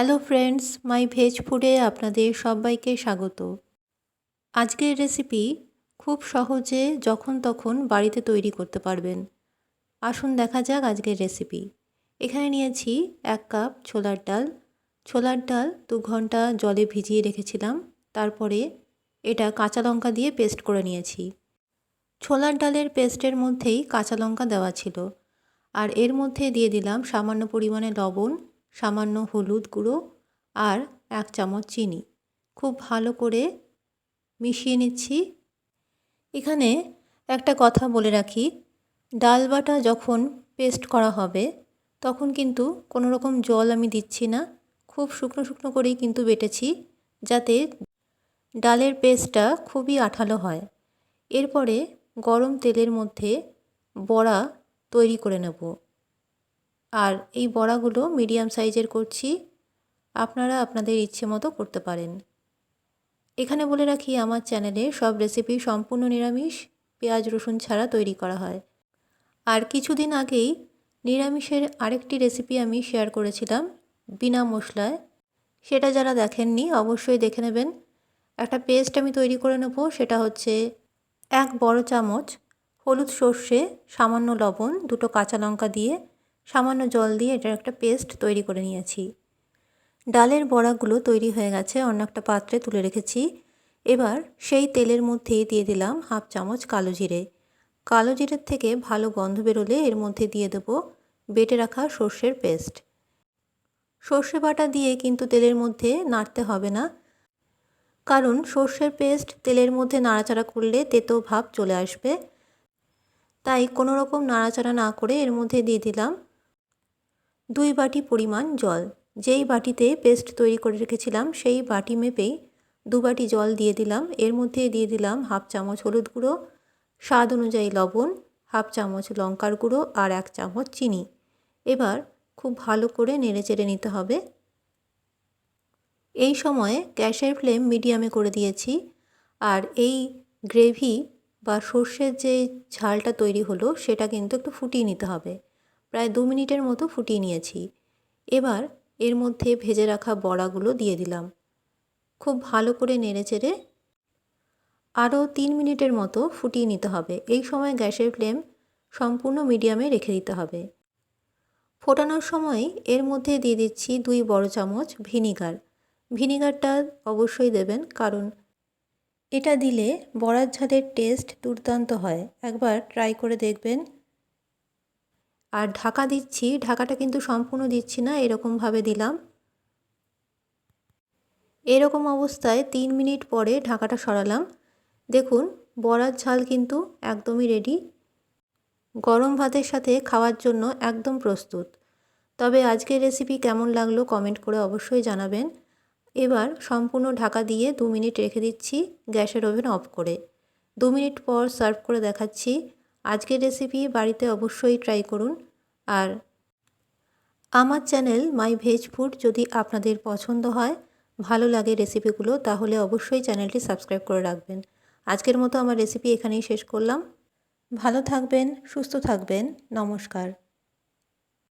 Hello friends মাই veg ফুডে আপনাদের সবাইকে স্বাগত। আজকের রেসিপি খুব সহজে যখন তখন বাড়িতে তৈরি করতে পারবেন। আসুন দেখা যাক আজকের রেসিপি এখানে নিয়েছি এক কাপ ছোলার ডাল। ছোলার ডাল দু ঘণ্টা জলে ভিজিয়ে রেখেছিলাম। তারপরে এটা কাঁচা লঙ্কা দিয়ে পেস্ট করে নিয়েছি। ছোলার ডালের পেস্টের মধ্যেই কাঁচা লঙ্কা দেওয়া ছিল। আর এর মধ্যে দিয়ে দিলাম সামান্য পরিমাণে লবণ সামান্য হলুদ গুঁড়ো আর এক চামচ চিনি। খুব ভালো করে মিশিয়ে নিচ্ছি। এখানে একটা কথা বলে রাখি, ডাল বাটা যখন পেস্ট করা হবে, তখন কিন্তু কোনো রকম জল আমি দিচ্ছি না। খুব শুকনো শুকনো করেই কিন্তু বেটেছি, যাতে ডালের পেস্টটা খুবই আঠালো হয়। এরপরে গরম তেলের মধ্যে বড়া তৈরি করে নেব। আর এই বড়াগুলো মিডিয়াম সাইজের করছি, আপনারা আপনাদের ইচ্ছে মতো করতে পারেন। এখানে বলে রাখি, আমার চ্যানেলে সব রেসিপি সম্পূর্ণ নিরামিষ, পেঁয়াজ, রসুন ছাড়া তৈরি করা হয়। আর কিছুদিন আগেই নিরামিষের আরেকটি রেসিপি আমি শেয়ার করেছিলাম বিনা মশলায়। সেটা যারা দেখেননি, অবশ্যই দেখে নেবেন। একটা পেস্ট আমি তৈরি করে নেব, সেটা হচ্ছে এক বড় চামচ হলুদ সর্ষে, সামান্য লবণ, দুটো কাঁচা লঙ্কা দিয়ে সামান্য জল দিয়ে এটার একটা পেস্ট তৈরি করে নিয়েছি। ডালের বড়াগুলো তৈরি হয়ে গেছে, অন্য একটা পাত্রে তুলে রেখেছি। এবার সেই তেলের মধ্যেই দিয়ে দিলাম হাফ চামচ কালো জিরে। কালো জিরের থেকে ভালো গন্ধ বেরোলে এর মধ্যে দিয়ে দেব বেটে রাখা সর্ষের পেস্ট। সর্ষে বাটা দিয়ে কিন্তু তেলের মধ্যে নাড়তে হবে না, কারণ সর্ষের পেস্ট তেলের মধ্যে নাড়াচাড়া করলে তেতো ভাব চলে আসবে। তাই কোনো রকম নাড়াচাড়া না করে এর মধ্যে দিয়ে দিলাম দুই বাটি পরিমাণ জল। যেই বাটিতে পেস্ট তৈরি করে রেখেছিলাম, সেই বাটি মেপেই দু বাটি জল দিয়ে দিলাম। এর মধ্যে দিয়ে দিলাম হাফ চামচ হলুদ গুঁড়ো, স্বাদ অনুযায়ী লবণ, হাফ চামচ লঙ্কার গুঁড়ো আর এক চামচ চিনি। এবার খুব ভালো করে নেড়ে চেড়ে নিতে হবে। এই সময়ে গ্যাসের ফ্লেম মিডিয়ামে করে দিয়েছি আর এই গ্রেভি বা সর্ষের যে ঝালটা তৈরি হলো, সেটা কিন্তু একটু ফুটিয়ে নিতে হবে। প্রায় দু মিনিটের মতো ফুটিয়ে নিয়েছি। এবার এর মধ্যে ভেজে রাখা বড়াগুলো দিয়ে দিলাম। খুব ভালো করে নেড়ে চেড়ে আরও তিন মিনিটের মতো ফুটিয়ে নিতে হবে। এই সময় গ্যাসের ফ্লেম সম্পূর্ণ মিডিয়ামে রেখে দিতে হবে। ফোটানোর সময় এর মধ্যে দিয়ে দিচ্ছি দুই বড় চামচ ভিনিগার। ভিনিগারটা অবশ্যই দেবেন, কারণ এটা দিলে বড়ার ঝালের টেস্ট দুর্দান্ত হয়। একবার ট্রাই করে দেখবেন আর ঢাকা দিচ্ছি, ঢাকাটা কিন্তু সম্পূর্ণ দিচ্ছি না, এরকমভাবে দিলাম। এরকম অবস্থায় তিন মিনিট পরে ঢাকাটা সরালাম। দেখুন, বড়ার ঝাল কিন্তু একদমই রেডি গরম ভাতের সাথে খাওয়ার জন্য একদম প্রস্তুত। তবে আজকের রেসিপি কেমন লাগল কমেন্ট করে অবশ্যই জানাবেন। এবার সম্পূর্ণ ঢাকা দিয়ে দু মিনিট রেখে দিচ্ছি, গ্যাসের ওভেন অফ করে। দু মিনিট পর সার্ভ করে দেখাচ্ছি। আজকের রেসিপি বাড়িতে অবশ্যই ট্রাই করুন। আর আমার চ্যানেল মাই ভেজ ফুড যদি আপনাদের পছন্দ হয়, ভালো লাগে রেসিপিগুলো তাহলে অবশ্যই চ্যানেলটি সাবস্ক্রাইব করে রাখবেন। আজকের মতো আমার রেসিপি এখানেই শেষ করলাম। ভালো থাকবেন, সুস্থ থাকবেন। নমস্কার।